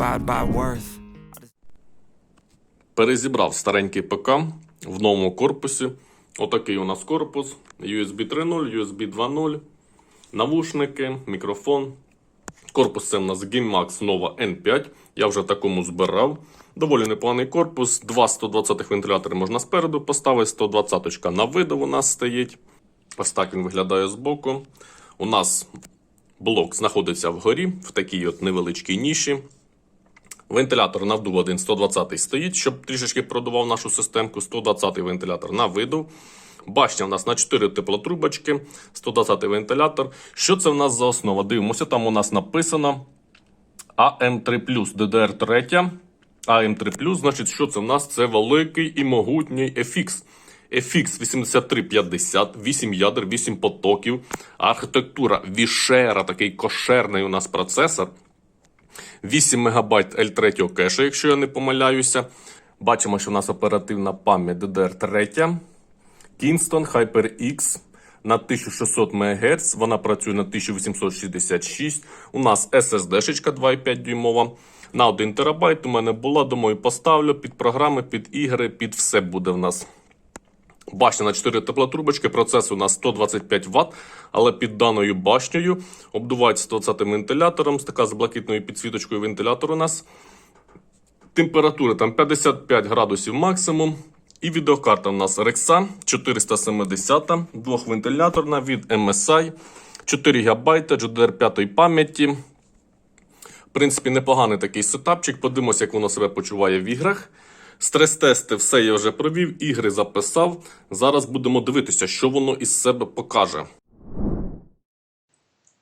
I'm by worth. Перезібрав старенький ПК в новому корпусі. Отакий у нас корпус. USB 3.0, USB 2.0, навушники, мікрофон. Корпус це у нас GameMax Nova N5. Я вже такому збирав. Доволі непоганий корпус. Два 120 вентилятори можна спереду поставити. 120 на видав у нас стоїть. Ось так він виглядає збоку. У нас блок знаходиться вгорі, в такій от невеличкій ніші. Вентилятор навдув один 120 стоїть, щоб трішечки продував нашу системку. 120-й вентилятор на видув. Башня у нас на 4 теплотрубочки, 120 вентилятор. Що це в нас за основа? Дивимося, там у нас написано AM3 DDR3. AM3 значить, що це в нас? Це великий і могутній FX. FX 8350, 8 ядер, 8 потоків. Архітектура Вішера, такий кошерний у нас процесор. 8 МБ L3 кешу, якщо я не помиляюся. Бачимо, що у нас оперативна пам'ять DDR3. Kingston HyperX на 1600 МГц. Вона працює на 1866. У нас SSD 2,5 дюймова. На 1 ТБ у мене була. Думаю, поставлю під програми, під ігри, під все буде в нас. Башня на 4 теплотрубочки, процес у нас 125 Вт, але під даною башнею обдувається 120 вентилятором, така з блакитною підсвіточкою вентилятор у нас. Температура там 55 градусів максимум. І відеокарта у нас Rexa 470, двохвентиляторна від MSI, 4 ГБ GDR5 пам'яті. В принципі, непоганий такий сетапчик. Подивимося, як воно себе почуває в іграх. Стрес-тести все я вже провів, ігри записав. Зараз будемо дивитися, що воно із себе покаже.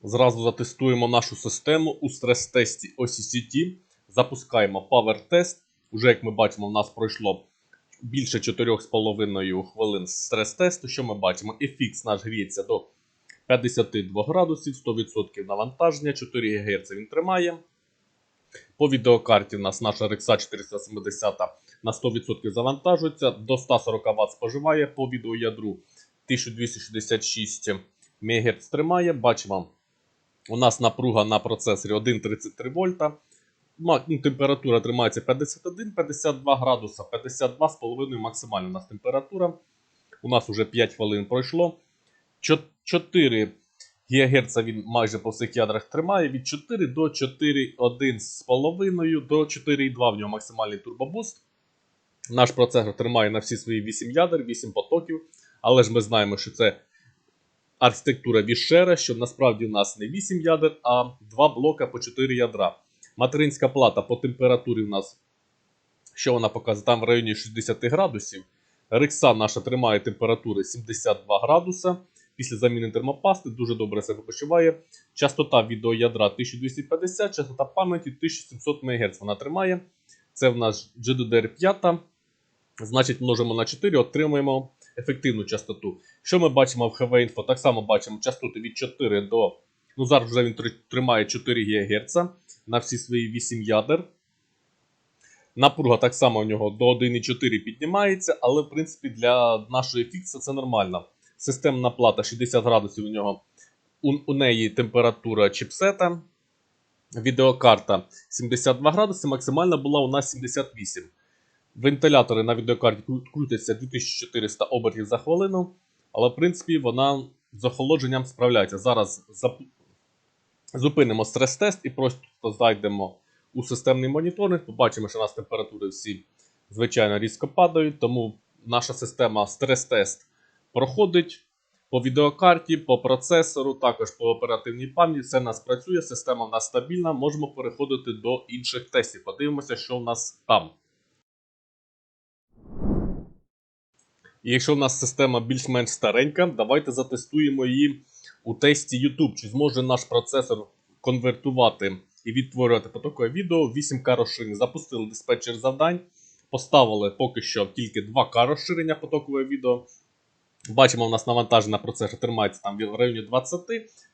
Зразу затестуємо нашу систему у стрес-тесті OCCT. Запускаємо Power Test. Уже, як ми бачимо, в нас пройшло більше 4,5 хвилин стрес-тесту. Що ми бачимо? FX наш гріється до 52 градусів, 100% навантаження, 4 ГГц він тримає. По відеокарті у нас наша RX 470 на 100% завантажується, до 140 Вт споживає по відеоядру 1266 МГц тримає. Бачимо, у нас напруга на процесорі 1,33 вольта. Ну, Температура тримається 51-52 градуса, 52,5 максимальна у нас температура. У нас вже 5 хвилин пройшло. Чо- 4 ГГц він майже по всіх ядрах тримає від 4 до 4,1,5 до 4,2 в нього максимальний турбобуст. Наш процесор тримає на всі свої 8 ядер, 8 потоків. Але ж ми знаємо, що це архітектура Вішера, що насправді у нас не 8 ядер, а 2 блока по 4 ядра. Материнська плата по температурі у нас, що вона показує, там в районі 60 градусів. Рекса наша тримає температури 72 градуса. Після заміни термопасти дуже добре себе почуває. Частота відеоядра 1250, частота пам'яті 1700 МГц вона тримає. Це в нас GDDR5. Значить, множимо на 4, отримуємо ефективну частоту. Що ми бачимо в HV Info? Так само бачимо частоти від 4 до. Ну, зараз вже він тримає 4 ГГц на всі свої 8 ядер. Напруга так само у нього до 1,4 піднімається, але в принципі для нашої фікси це нормально. Системна плата 60 градусів у нього. У, у неї температура чіпсета. Відеокарта 72 градуси, максимальна була у нас 78. Вентилятори на відеокарті крутяться 2400 обертів за хвилину, але в принципі вона з охолодженням справляється. Зараз зап... зупинимо стрес-тест і просто зайдемо у системний моніторинг. Побачимо, що у нас температури всі звичайно різко падають, тому наша система стрес-тест проходить. По відеокарті, по процесору, також по оперативній пам'яті, все в нас працює, система в нас стабільна. Можемо переходити до інших тестів. Подивимося, що в нас там. І якщо в нас система більш-менш старенька, давайте затестуємо її у тесті YouTube. Чи зможе наш процесор конвертувати і відтворювати потокове відео 8К розширення. Запустили диспетчер завдань, поставили поки що тільки 2К розширення потокове відео. Бачимо, у нас навантаження процесор тримається там в районі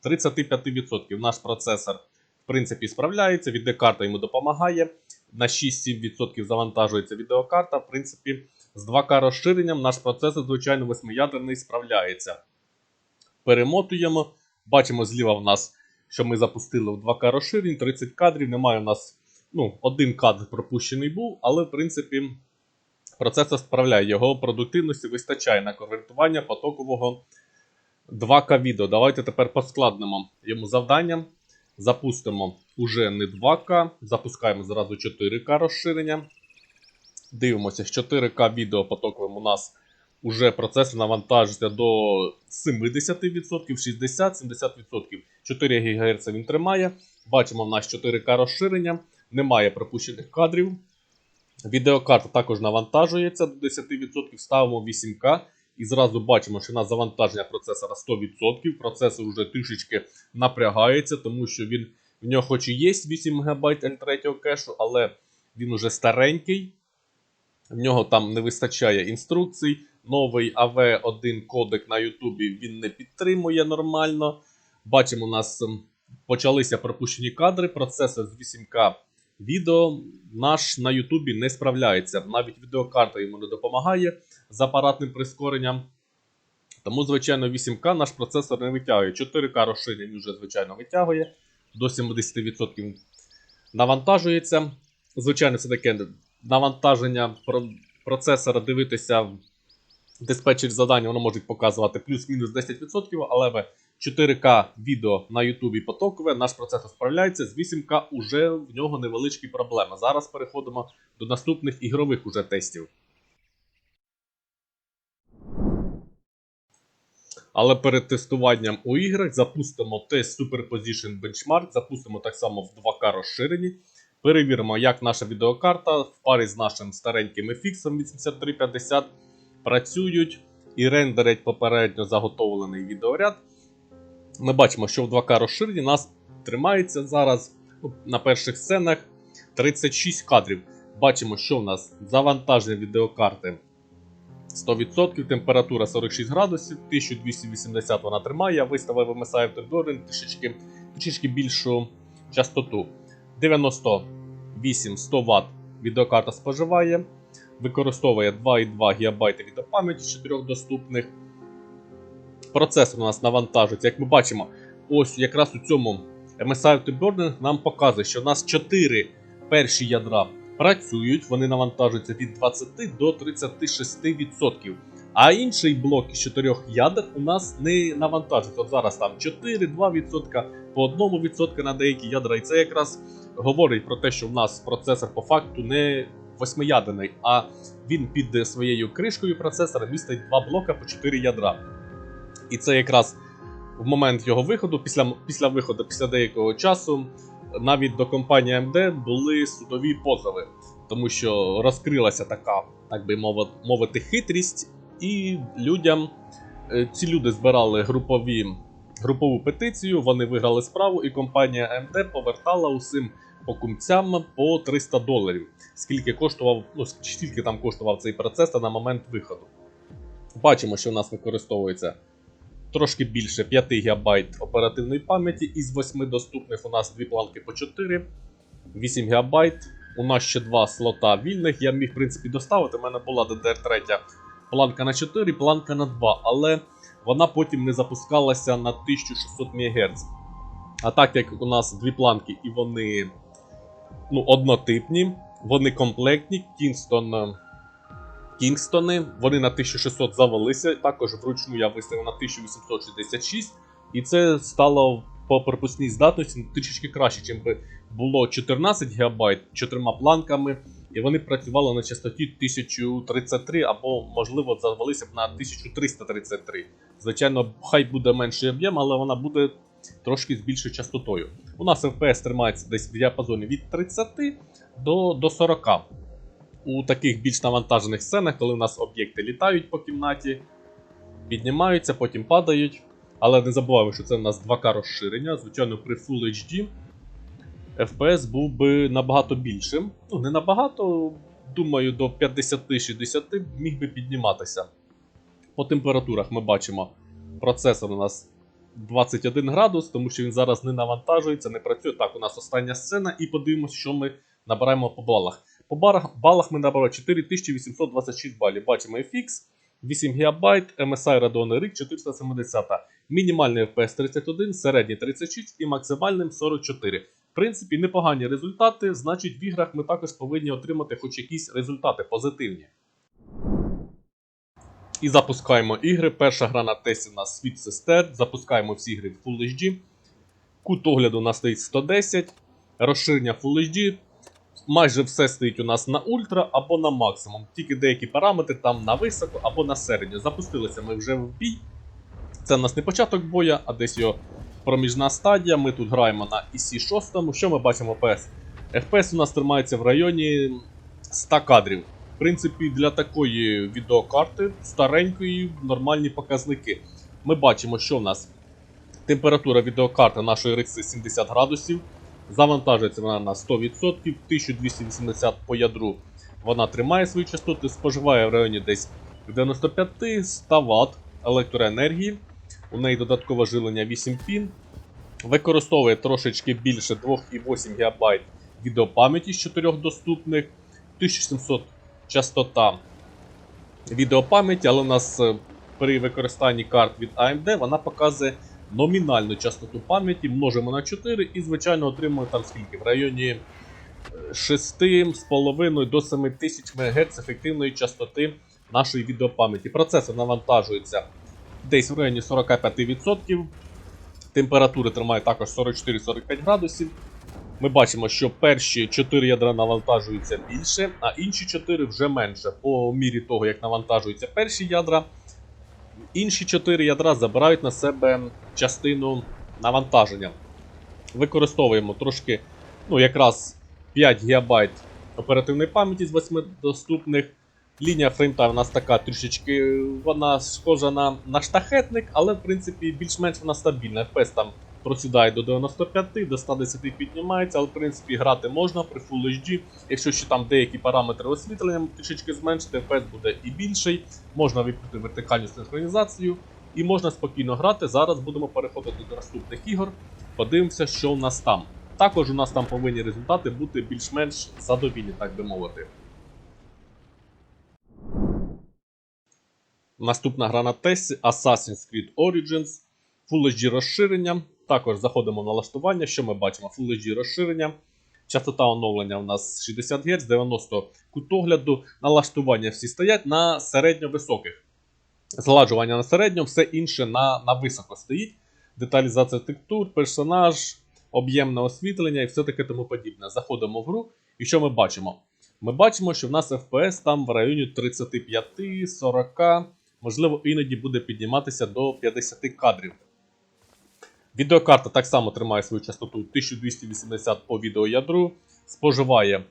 20-35%. Наш процесор, в принципі, справляється, відеокарта йому допомагає. На 6-7% завантажується відеокарта. В принципі, з 2К розширенням наш процесор, звичайно, восьмиядерний справляється. Перемотуємо. Бачимо зліва в нас, що ми запустили в 2К розширень, 30 кадрів. Немає у нас ну, один кадр пропущений був, але в принципі процесор справляє. Його продуктивності вистачає на конвертування потокового 2К відео. Давайте тепер поскладнемо йому завдання. Запустимо уже не 2К, запускаємо зразу 4К розширення. Дивимося, з 4К відео потоковим у нас уже процесор навантажиться до 70%, 60-70%. 4 ГГц він тримає. Бачимо, в нас 4К розширення, немає пропущених кадрів. Відеокарта також навантажується до 10%, ставимо 8К. І зразу бачимо, що у нас завантаження процесора 100%. Процесор вже трішечки напрягається, тому що він в нього хоч і є 8 ГБ L3 кешу, але він уже старенький. В нього там не вистачає інструкцій. Новий AV1 кодек на Ютубі він не підтримує нормально. Бачимо, у нас ем, почалися пропущені кадри. Процесор з 8К відео наш на Ютубі не справляється. Навіть відеокарта йому не допомагає з апаратним прискоренням. Тому, звичайно, 8К наш процесор не витягує. 4К розширення він вже, звичайно, витягує. До 70% навантажується. Звичайно, це таке навантаження процесора дивитися диспетчер завдання, воно може показувати плюс-мінус 10%, але в 4К відео на Ютубі потокове, наш процесор справляється. З 8К уже в нього невеличкі проблеми. Зараз переходимо до наступних ігрових уже тестів. Але перед тестуванням у іграх запустимо тест Superposition Benchmark, запустимо так само в 2К розширенні. Перевіримо, як наша відеокарта в парі з нашим стареньким FX 8350 працюють і рендерять попередньо заготовлений відеоряд. Ми бачимо, що в 2К розширенні нас тримається зараз ну, на перших сценах 36 кадрів. Бачимо, що в нас завантаження відеокарти 100%, температура 46 градусів, 1280 вона тримає. Я виставив MSI Afterburner трішечки, трішечки більшу частоту. 98 100 Вт відеокарта споживає. Використовує 2,2 ГБ відеопам'яті з 4 доступних. Процесор у нас навантажується. Як ми бачимо, ось якраз у цьому MSI Afterburner нам показує, що у нас 4 перші ядра працюють, вони навантажуються від 20 до 36%. А інший блок із 4 ядер у нас не навантажується. От зараз там 4-2%, по 1% на деякі ядра. І це якраз говорить про те, що в нас процесор по факту не восьмиядерний, а він під своєю кришкою процесора містить два блока по 4 ядра. І це якраз в момент його виходу, після, після виходу, після деякого часу, навіть до компанії AMD були судові позови, тому що розкрилася така, так би мовити, хитрість, і людям е, ці люди збирали групові, групову петицію, вони виграли справу, і компанія AMD повертала усім покупцям по 300 доларів, скільки коштував, ну скільки там коштував цей процесор на момент виходу. Бачимо, що у нас використовується трошки більше 5 ГБ оперативної пам'яті. Із 8 доступних у нас дві планки по 4, 8 ГБ. У нас ще два слота вільних. Я міг, в принципі, доставити. У мене була DDR3 планка на 4, планка на 2, але вона потім не запускалася на 1600 МГц. А так як у нас дві планки і вони ну, однотипні, вони комплектні, Kingston е, Кінгстони, вони на 1600 завелися. Також вручну я виставив на 1866. І це стало по пропускній здатності трішечки краще, ніж би було 14 ГБ чотирма планками. І вони працювали на частоті 1033 або, можливо, завелися б на 1333. Звичайно, хай буде менший об'єм, але вона буде трошки з більшою частотою. У нас FPS тримається десь в діапазоні від 30 до, до 40. У таких більш навантажених сценах, коли у нас об'єкти літають по кімнаті, піднімаються, потім падають. Але не забуваємо, що це у нас 2К розширення. Звичайно, при Full HD FPS був би набагато більшим. Ну, не набагато, думаю, до 50-60 міг би підніматися. По температурах ми бачимо, процесор у нас 21 градус, тому що він зараз не навантажується, не працює. Так, у нас остання сцена, і подивимося, що ми набираємо по балах. По барах, балах ми набрали 4826 балів. Бачимо FX, 8 ГБ, MSI Radeon RX 470. Мінімальний FPS 31, середній 36 і максимальним 44. В принципі, непогані результати, значить, в іграх ми також повинні отримати хоч якісь результати позитивні. І запускаємо ігри. Перша гра на тесті у нас Sweet Sister. Запускаємо всі ігри в Full HD. Кут огляду у нас стоїть 110. Розширення Full HD. Майже все стоїть у нас на ультра або на максимум. Тільки деякі параметри там на високо або на середньо. Запустилися ми вже в бій. Це у нас не початок боя, а десь його проміжна стадія. Ми тут граємо на EC 6. Що ми бачимо PS? FPS у нас тримається в районі 100 кадрів. В принципі, для такої відеокарти старенької нормальні показники. Ми бачимо, що в нас температура відеокарти нашої RX 70 градусів. Завантажується вона на 100%, 1280 по ядру. Вона тримає свої частоти, споживає в районі десь 95-100 Вт електроенергії. У неї додаткове жилення 8 пін. Використовує трошечки більше 2,8 ГБ відеопам'яті з 4 доступних, 1700 частота відеопам'яті, але у нас е, при використанні карт від AMD вона показує номінальну частоту пам'яті, множимо на 4 і, звичайно, отримуємо там скільки в районі е, 6,5 до 7000 МГц ефективної частоти нашої відеопам'яті. Процесор навантажується десь в районі 45%. Температури тримає також 44-45 градусів. Ми бачимо, що перші 4 ядра навантажуються більше, а інші 4 вже менше. По мірі того, як навантажуються перші ядра, інші 4 ядра забирають на себе частину навантаження. Використовуємо трошки, ну, якраз 5 ГБ оперативної пам'яті з 8 доступних. Лінія фреймтайм у нас така трішечки, вона схожа на, на штахетник, але в принципі більш-менш вона стабільна. FPS там просідає до 95, до 110 піднімається, але в принципі грати можна при Full HD. Якщо ще там деякі параметри освітлення трішечки зменшити, FPS буде і більший. Можна вимкнути вертикальну синхронізацію і можна спокійно грати. Зараз будемо переходити до наступних ігор. Подивимося, що у нас там. Також у нас там повинні результати бути більш-менш задовільні, так би мовити. Наступна гра на тесті Assassin's Creed Origins. Full HD розширення. Також заходимо в налаштування. Що ми бачимо? Full HD розширення. Частота оновлення у нас 60 Гц, 90 кутогляду. Налаштування всі стоять на середньо-високих. Згладжування на середньо, все інше на, на високо стоїть. Деталізація текстур, персонаж, об'ємне освітлення і все таке тому подібне. Заходимо в гру. І що ми бачимо? Ми бачимо, що в нас FPS там в районі 35-40, можливо, іноді буде підніматися до 50 кадрів. Відеокарта так само тримає свою частоту 1280 по відеоядру, споживає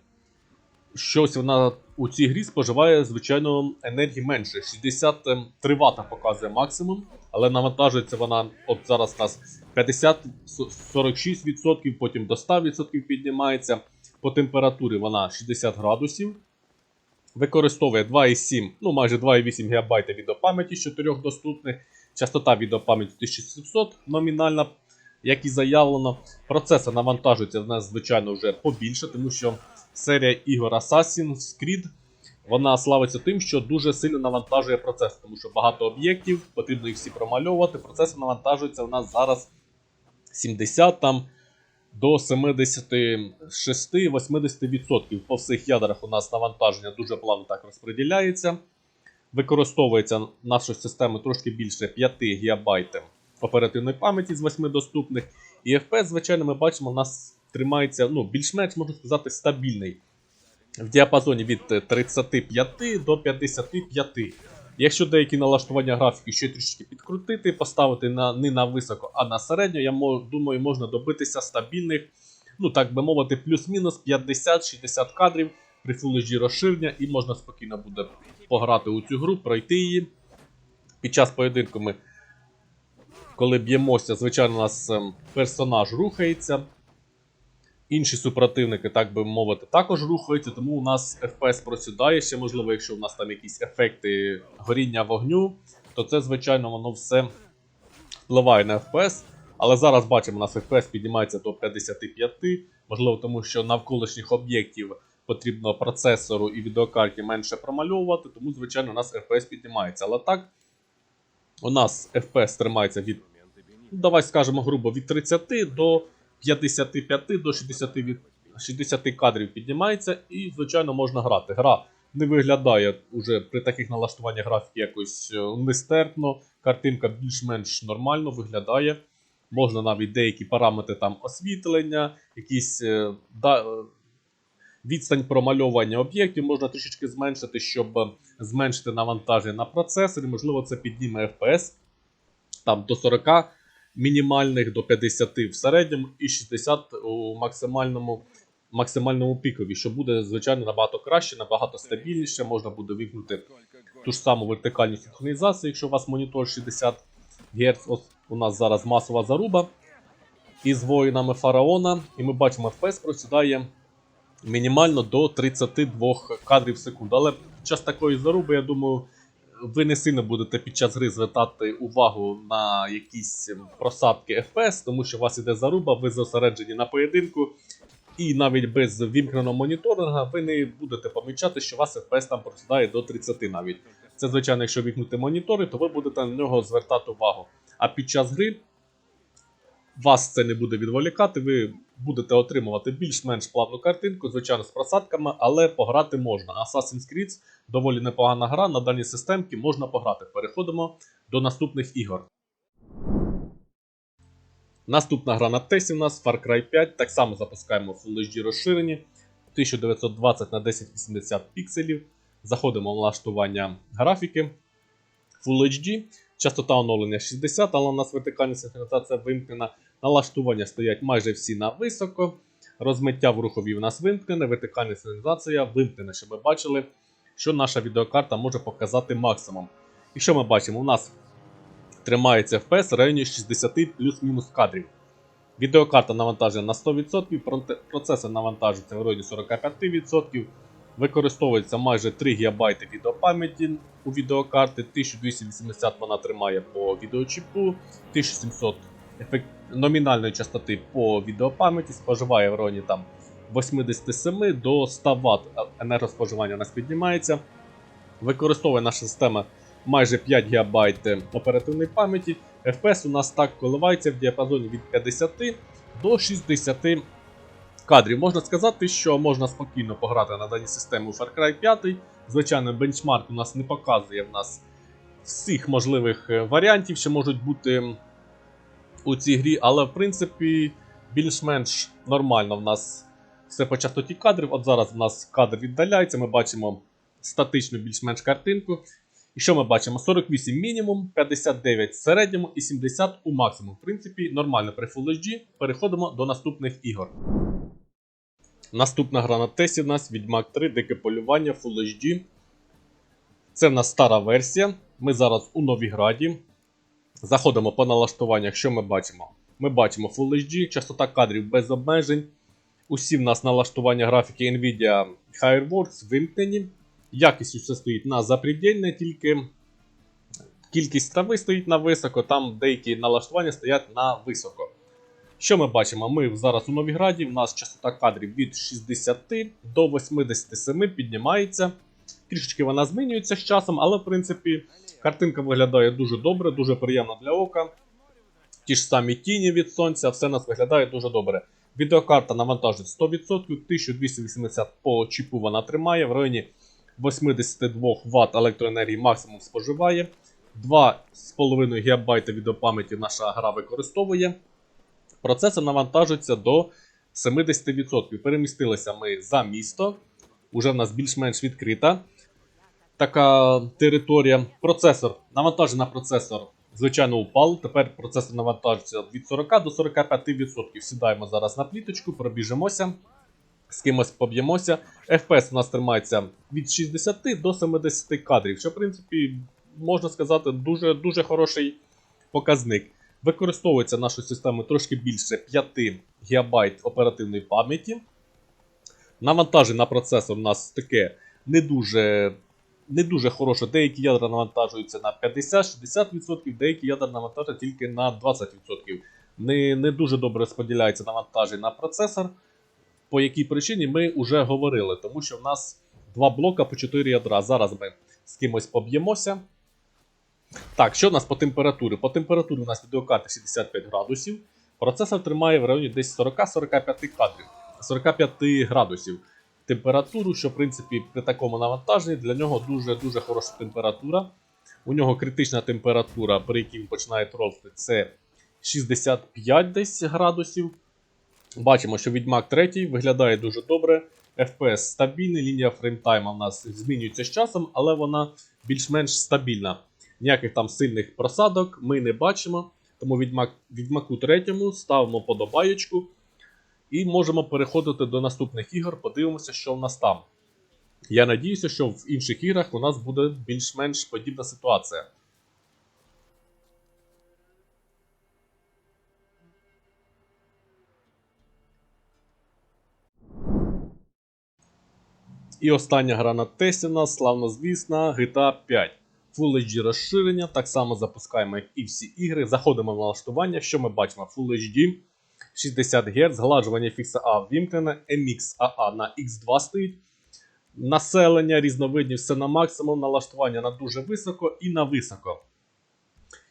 щось вона у цій грі споживає, звичайно, енергії менше. 63 Вт показує максимум, але навантажується вона, от зараз у нас 50-46%, потім до 100% піднімається. По температурі вона 60 градусів. Використовує 2,7, ну майже 2,8 ГБ відеопам'яті з 4 доступних. Частота відеопам'яті 1700 номінальна, як і заявлено. Процесор навантажується в нас, звичайно, вже побільше, тому що серія ігор Assassin's Creed вона славиться тим, що дуже сильно навантажує процесор, тому що багато об'єктів, потрібно їх всі промальовувати. Процесор навантажується у нас зараз 70 там до 76-80%. По всіх ядрах у нас навантаження дуже плавно так розподіляється. Використовується нашої системи трошки більше 5 ГБ оперативної пам'яті з 8 доступних. І FPS, звичайно, ми бачимо, у нас тримається ну, більш-менш, можна сказати, стабільний. В діапазоні від 35 до 55. Якщо деякі налаштування графіки ще трішки підкрутити, поставити на, не на високо, а на середньо, я мо- думаю, можна добитися стабільних, ну так би мовити, плюс-мінус 50-60 кадрів при Full HD розширення, і можна спокійно буде пограти у цю гру, пройти її. Під час поєдинку ми, коли б'ємося, звичайно, у нас ем, персонаж рухається. Інші супротивники, так би мовити, також рухаються, тому у нас FPS просідає. Ще можливо, якщо у нас там якісь ефекти горіння вогню, то це, звичайно, воно все впливає на FPS. Але зараз бачимо, у нас FPS піднімається до 55, можливо, тому що навколишніх об'єктів потрібно процесору і відеокарті менше промальовувати, тому, звичайно, у нас FPS піднімається. Але так, у нас FPS тримається від, давай скажемо грубо, від 30 до 55 до 60, від, 60 кадрів піднімається, і, звичайно, можна грати. Гра не виглядає уже при таких налаштуваннях графіки якось е, нестерпно. Картинка більш-менш нормально виглядає. Можна навіть деякі параметри там освітлення, якісь е, да, е, відстань промальовування об'єктів можна трішечки зменшити, щоб зменшити навантаження на процесор. Можливо, це підніме FPS там до 40 мінімальних, до 50 в середньому і 60 у максимальному, максимальному пікові, що буде, звичайно, набагато краще, набагато стабільніше. Можна буде вимкнути ту ж саму вертикальну синхронізацію, якщо у вас монітор 60 Гц. Ось у нас зараз масова заруба із воїнами фараона, і ми бачимо, FPS просідає мінімально до 32 кадрів в секунду. Але під час такої заруби, я думаю, ви не сильно будете під час гри звертати увагу на якісь ем, просадки FPS, тому що у вас іде заруба, ви зосереджені на поєдинку. І навіть без вімкненого моніторинга ви не будете помічати, що у вас FPS там просідає до 30 навіть. Це, звичайно, якщо вімкнути монітори, то ви будете на нього звертати увагу. А під час гри вас це не буде відволікати, ви будете отримувати більш-менш плавну картинку, звичайно, з просадками, але пограти можна. Assassin's Creed доволі непогана гра, на даній системці можна пограти. Переходимо до наступних ігор. Наступна гра на тесі у нас Far Cry 5. Так само запускаємо Full HD розширені 1920 на 1080 пікселів. Заходимо в налаштування графіки Full HD. Частота оновлення 60, але у нас вертикальна синхронізація вимкнена. Налаштування стоять майже всі на високо. Розмиття в рухові у нас вимкнене, вертикальна синхронізація вимкнена, щоб ви бачили, що наша відеокарта може показати максимум. І що ми бачимо? У нас тримається FPS в районі 60 плюс-мінус кадрів. Відеокарта навантажена на 100%, проте- процесор навантажується в районі 45%. Використовується майже 3 ГБ відеопам'яті у відеокарти, 1280 вона тримає по відеочіпу, 1700 ефект... номінальної частоти по відеопам'яті, споживає в районі там 87 до 100 Вт енергоспоживання у нас піднімається. Використовує наша система майже 5 ГБ оперативної пам'яті. FPS у нас так коливається в діапазоні від 50 до 60 кадрів. Можна сказати, що можна спокійно пограти на даній системі у Far Cry 5. Звичайно, бенчмарк у нас не показує в нас всіх можливих е, варіантів, що можуть бути у цій грі, але в принципі більш-менш нормально в нас все по частоті кадрів. От зараз в нас кадр віддаляється, ми бачимо статичну більш-менш картинку. І що ми бачимо? 48 мінімум, 59 в середньому і 70 у максимум. В принципі, нормально при Full HD. Переходимо до наступних ігор. Наступна гра на тесті в нас Відьмак 3, дике полювання Full HD. Це в нас стара версія. Ми зараз у Новіграді. Заходимо по налаштуваннях, що ми бачимо? Ми бачимо Full HD, частота кадрів без обмежень. Усі в нас налаштування графіки Nvidia Fireworks вимкнені. Якість усе стоїть на запредельне, тільки кількість трави стоїть на високо, там деякі налаштування стоять на високо. Що ми бачимо? Ми зараз у Новіграді, у нас частота кадрів від 60 до 87 піднімається. Трішечки вона змінюється з часом, але в принципі картинка виглядає дуже добре, дуже приємно для ока. Ті ж самі тіні від сонця, все нас виглядає дуже добре. Відеокарта навантажить 100%, 1280 по чіпу вона тримає, в районі 82 Вт електроенергії максимум споживає. 2,5 ГБ відеопам'яті наша гра використовує. Процесор навантажується до 70%. Перемістилися ми за місто. Уже в нас більш-менш відкрита така територія. Процесор. Навантаження на процесор, звичайно, упав. Тепер процесор навантажується від 40 до 45%. Сідаємо зараз на пліточку, пробіжимося, з кимось поб'ємося. FPS у нас тримається від 60 до 70 кадрів, що, в принципі, можна сказати, дуже, дуже хороший показник. Використовується нашу систему трошки більше 5 ГБ оперативної пам'яті. Навантаження на процесор у нас таке не дуже, не дуже хороше. Деякі ядра навантажуються на 50-60%, деякі ядра навантажуються тільки на 20%. Не, не дуже добре розподіляється навантаження на процесор. По якій причині ми вже говорили, тому що в нас два блока по 4 ядра. Зараз ми з кимось поб'ємося. Так, що у нас по температурі? По температурі у нас відеокарта 65 градусів. Процесор тримає в районі десь 40-45 кадрів, 45 градусів температуру, що в принципі при такому навантаженні для нього дуже-дуже хороша температура. У нього критична температура, при якій він починає рости, це 65 десь градусів. Бачимо, що Відьмак 3 виглядає дуже добре. FPS стабільний, лінія фреймтайма у нас змінюється з часом, але вона більш-менш стабільна. Ніяких там сильних просадок ми не бачимо. Тому Відьмак, Відьмаку 3 ставимо подобаєчку. І можемо переходити до наступних ігор, подивимося, що в нас там. Я надіюся, що в інших іграх у нас буде більш-менш подібна ситуація. І остання гра на тесті у нас, славнозвісна GTA 5. Full HD розширення, так само запускаємо, як і всі ігри. Заходимо в налаштування. Що ми бачимо? Full HD, 60 Гц, згладжування фікса А ввімкнене, MX AA на X2 стоїть. Населення, різновидні, все на максимум, налаштування на дуже високо і на високо.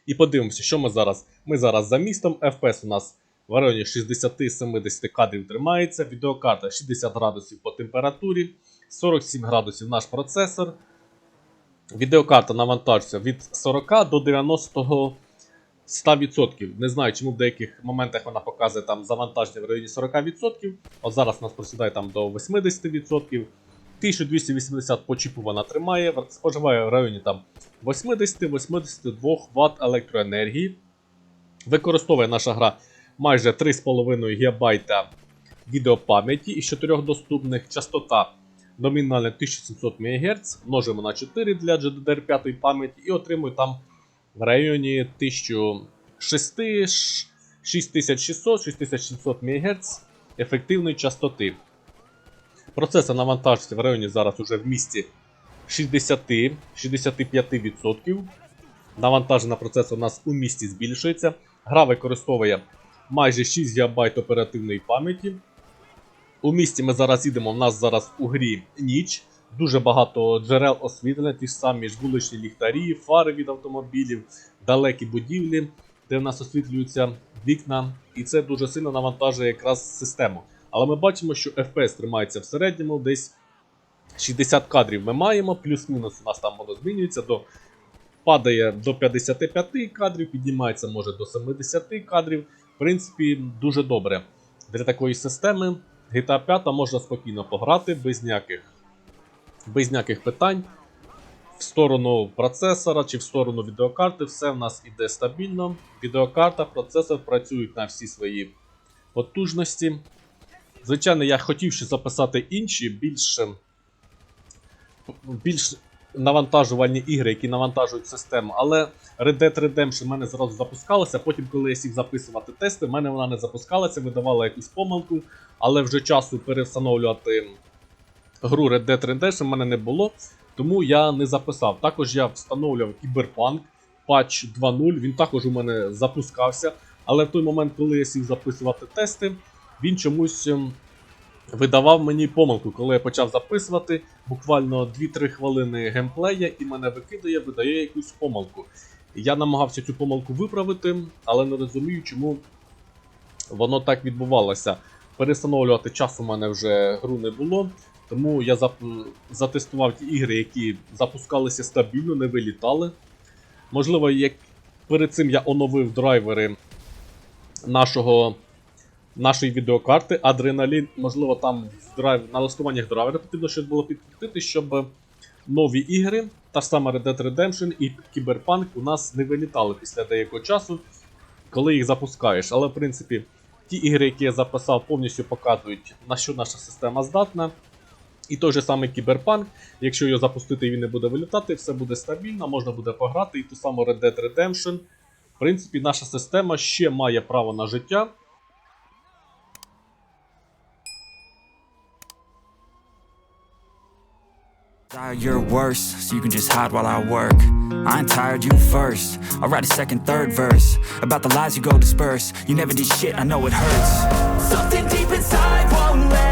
І подивимося, що ми зараз. Ми зараз за містом. FPS у нас в районі 60-70 кадрів тримається. Відеокарта 60 градусів по температурі, 47 градусів наш процесор. Відеокарта навантажується від 40 до 90 100%. Не знаю, чому в деяких моментах вона показує там завантаження в районі 40%. От зараз у нас просідає там до 80%. 1280 по чіпу вона тримає, споживає в районі там 80-82 Вт електроенергії. Використовує наша гра майже 3,5 ГБ відеопам'яті із 4 доступних частота номінальна 1700 МГц, множимо на 4 для GDDR5 пам'яті і отримуємо там в районі 6600-6700 МГц ефективної частоти. Процесор навантажується в районі зараз уже в місті 60-65%. Навантаження на процесор у нас у місті збільшується. Гра використовує майже 6 ГБ оперативної пам'яті. У місті ми зараз їдемо, у нас зараз у грі ніч. Дуже багато джерел освітлення, ті ж самі вуличні ліхтарі, фари від автомобілів, далекі будівлі, де в нас освітлюються вікна. І це дуже сильно навантажує якраз систему. Але ми бачимо, що FPS тримається в середньому десь 60 кадрів ми маємо, плюс-мінус у нас там воно змінюється, до, падає до 55 кадрів, піднімається може до 70 кадрів. В принципі, дуже добре. Для такої системи GTA 5 можна спокійно пограти без ніяких, без ніяких питань. В сторону процесора чи в сторону відеокарти все в нас іде стабільно. Відеокарта, процесор працюють на всі свої потужності. Звичайно, я хотів ще записати інші більш, більш навантажувальні ігри, які навантажують систему. Але Red Dead Redemption в мене зразу запускалася. Потім, коли я сів записувати тести, в мене вона не запускалася, видавала якусь помилку, але вже часу перевстановлювати гру Red Dead Redemption в мене не було, тому я не записав. Також я встановлював Cyberpunk патч 2.0, він також у мене запускався. Але в той момент, коли я сів записувати тести, він чомусь ем, видавав мені помилку, коли я почав записувати буквально 2-3 хвилини геймплея і мене викидає, видає якусь помилку. Я намагався цю помилку виправити, але не розумію, чому воно так відбувалося. Перестановлювати час у мене вже гру не було, тому я затестував ті ігри, які запускалися стабільно, не вилітали. Можливо, як перед цим я оновив драйвери нашого нашої відеокарти Adrenaline. Можливо, там в драйв, налаштуваннях драйвера потрібно щось було підкрутити, щоб нові ігри, та ж сама Red Dead Redemption і Cyberpunk у нас не вилітали після деякого часу, коли їх запускаєш. Але в принципі, ті ігри, які я записав, повністю показують, на що наша система здатна. І той же самий Cyberpunk, якщо його запустити і він не буде вилітати, все буде стабільно, можна буде пограти. І ту саму Red Dead Redemption. В принципі, наша система ще має право на життя. Desire your worst, so you can just hide while I work. I ain't tired, you first. I'll write a second, third verse about the lies you go disperse. You never did shit, I know it hurts. Something deep inside won't let